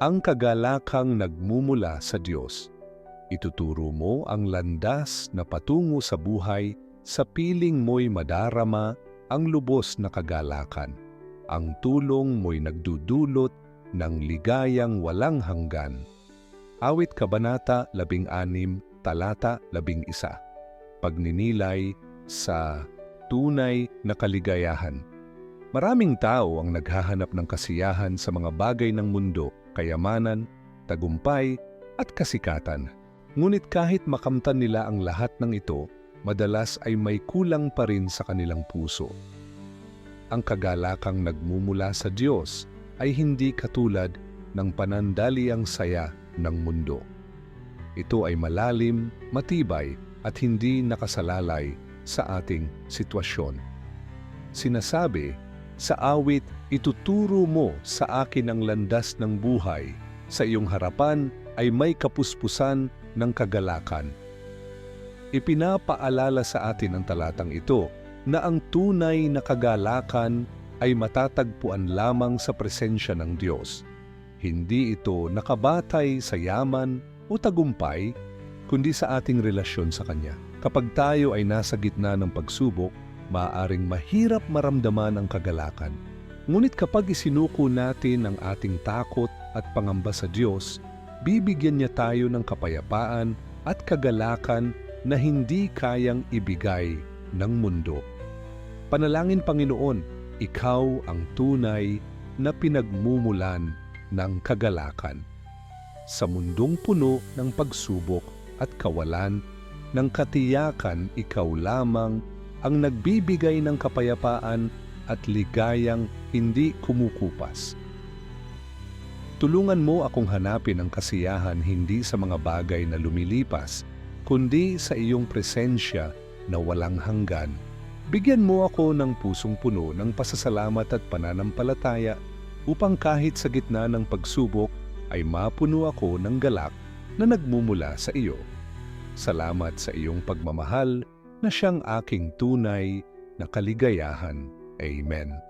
ang kagalakang nagmumula sa Diyos. Ituturo mo ang landas na patungo sa buhay sa piling mo'y madarama ang lubos na kagalakan. Ang tulong mo'y nagdudulot ng ligayang walang hanggan. Awit Kabanata 16, Talata 11 Pagninilay sa tunay na kaligayahan. Maraming tao ang naghahanap ng kasiyahan sa mga bagay ng mundo, kayamanan, tagumpay, at kasikatan. Ngunit kahit makamtan nila ang lahat ng ito, madalas ay may kulang pa rin sa kanilang puso. Ang kagalakang nagmumula sa Diyos ay hindi katulad ng panandaliang saya ng mundo. Ito ay malalim, matibay at hindi nakasalalay sa ating sitwasyon. Sinasabi, sa awit, ituturo mo sa akin ang landas ng buhay. Sa iyong harapan ay may kapuspusan ng kagalakan. Ipinapaalala sa atin ang talatang ito na ang tunay na kagalakan ay matatagpuan lamang sa presensya ng Diyos. Hindi ito nakabatay sa yaman o tagumpay, kundi sa ating relasyon sa Kanya. Kapag tayo ay nasa gitna ng pagsubok, maaaring mahirap maramdaman ang kagalakan. Ngunit kapag isinuko natin ang ating takot at pangamba sa Diyos, bibigyan niya tayo ng kapayapaan at kagalakan na hindi kayang ibigay ng mundo. Panalangin Panginoon, ikaw ang tunay na pinagmumulan ng kagalakan. Sa mundong puno ng pagsubok at kawalan ng katiyakan, ikaw lamang ang nagbibigay ng kapayapaan at ligayang hindi kumukupas. Tulungan mo akong hanapin ang kasiyahan hindi sa mga bagay na lumilipas, kundi sa iyong presensya na walang hanggan. Bigyan mo ako ng pusong puno ng pasasalamat at pananampalataya upang kahit sa gitna ng pagsubok ay mapuno ako ng galak na nagmumula sa iyo. Salamat sa iyong pagmamahal na siyang aking tunay na kaligayahan. Amen.